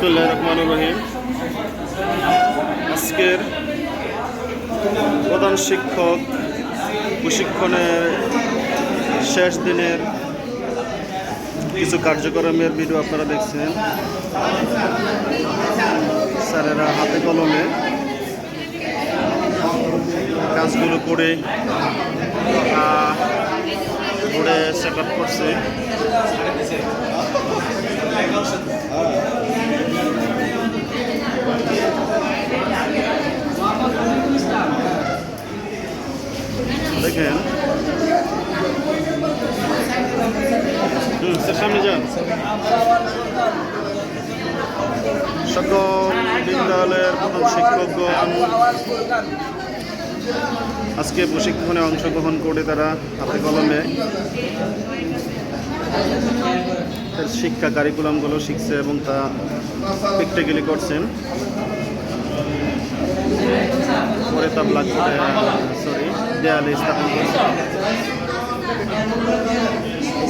বিসমুল্লাহ রহমান রহিম। আজকের প্রধান শিক্ষক প্রশিক্ষণের শেষ দিনের কিছু কার্যক্রমের ভিডিও আপনারা দেখছেন। স্যারেরা হাতে কলমে কাজগুলো করে বোর্ডে সেট আপ করছে দেখেন হুম স্যার সামনে যান সকল বিদ্যালয়ের প্রধান শিক্ষকগণ আজকে প্রশিক্ষণে অংশগ্রহণ করে তারা হাতে কলমে। শিক্ষা কারিকুলামগুলো শিখছে এবং তা প্র্যাকটিক্যালি করছেন। পরে তা ব্লাক সরি দেয়ালে স্থাপন করছে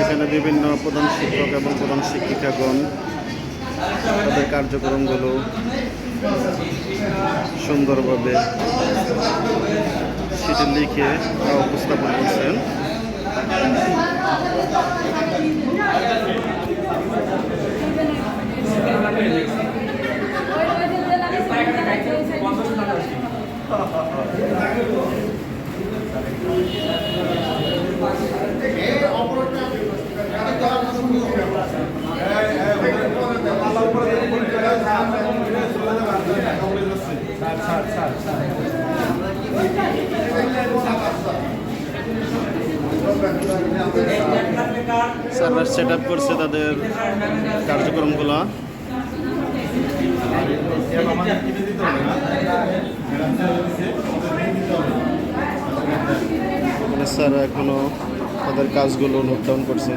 এখানে বিভিন্ন প্রধান শিক্ষক এবং প্রধান শিক্ষিকাগণ তাদের কার্যক্রমগুলো সুন্দরভাবে সেটি লিখে উপস্থাপন করছেন। সার্ভার সেট আপ করছে তাদের কার্যক্রমগুলো। এখানে স্যার এখনও তাদের কাজগুলো নোট ডাউন করছেন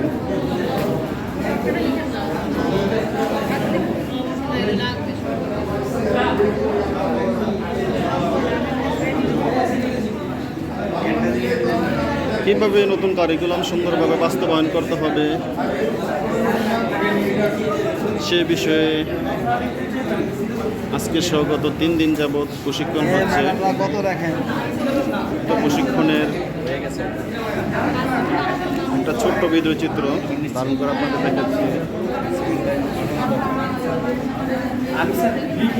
কীভাবে নতুন কারিকুলাম সুন্দরভাবে বাস্তবায়ন করতে হবে। সে বিষয়ে আজকে সহ গত তিন দিন যাবৎ প্রশিক্ষণ হচ্ছে। কত রাখেন? তো প্রশিক্ষণের একটা ছোট্ট ভিডিও চিত্র ধারণ করে আপনাদের দেখাচ্ছি। ছবি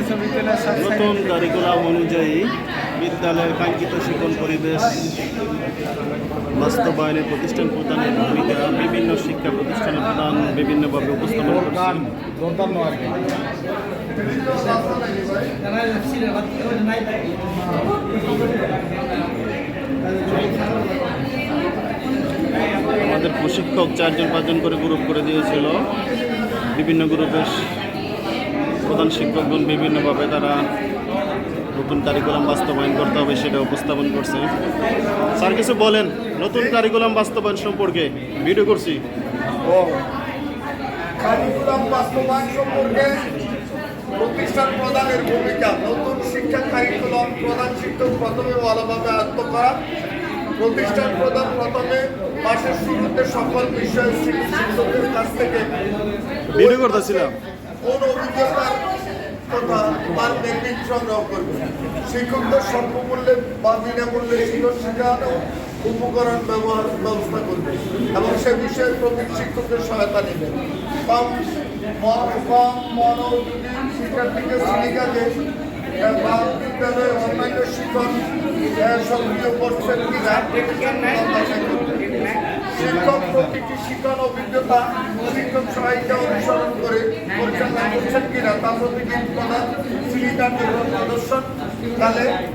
নতুন কারিকুলাম অনুযায়ী বিদ্যালয়ের কাঙ্ক্ষিত শিক্ষণ পরিবেশ বাস্তবায়নে প্রতিষ্ঠান প্রদানের ভূমিকা বিভিন্ন শিক্ষা প্রতিষ্ঠানের প্রদান বিভিন্নভাবে উপস্থাপন আমাদের প্রশিক্ষক চারজন পাঁচজন করে গ্রুপ করে দিয়েছিল। বিভিন্ন গ্রুপের প্রধান শিক্ষকগণ বিভিন্নভাবে তারা নতুন কারিকুলাম বাস্তবায়ন করতে হবে সেটা উপস্থাপন করছে। স্যার কিছু বলেন নতুন কারিকুলাম বাস্তবায়ন সম্পর্কে ভিডিও করছি। ও। কারিকুলাম বাস্তবায়ন সম্পর্কে প্রতিষ্ঠান প্রদানের ভূমিকা নতুন শিক্ষা কারিকুলাম প্রধান শিক্ষক প্রথমে ভালোভাবে আয়ত্ত করা। প্রতিষ্ঠান প্রধান প্রথমে মাসের শুরুতে সকল বিষয় শিক্ষকদের কাছ থেকে ভিডিও করতেছিলাম। কোন অভিজ্ঞতার কথা তার টেকনিক সংগ্রহ করবে? শিক্ষকদের স্বল্পমূল্যে বা বিনামূল্যে শিক্ষক শেখানো উপকরণ ব্যবহার ব্যবস্থা করবে এবং সে বিষয়ে প্রতি শিক্ষকদের সহায়তা নেবে। কম কম মনোযোগী শিক্ষার্থীকে শ্রেণীকাজে বা বিদ্যালয়ে অন্যান্য শিক্ষক সক্রিয় করছেন কিনা শিক্ষক প্রতিটি শিক্ষণ অভিজ্ঞতা, শিক্ষক সহায়িকা অনুসরণ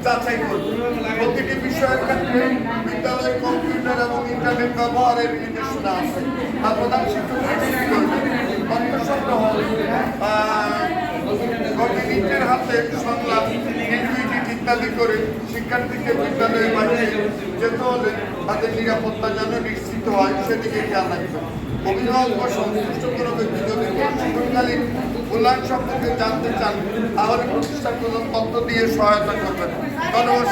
তা প্রতিটি ক্ষেত্রে বিদ্যালয় কম্পিউটার এবং ইন্টারনেট নির্দেশনা আছে আর প্রধান ইত্যাদি করে শিক্ষার্থীকে বিদ্যালয়ে বাইরে যেতে হলে তাদের নিরাপত্তা যেন নিশ্চিত হয় সেদিকে খেয়াল রাখবেন অভিভাবক সংশ্লিষ্ট কোনো ব্যক্তি যদি শিক্ষণকালীন উন্নয়ন সম্পর্কে জানতে চান তাহলে প্রতিষ্ঠানগুলো তথ্য দিয়ে সহায়তা করবেন। ধন্যবাদ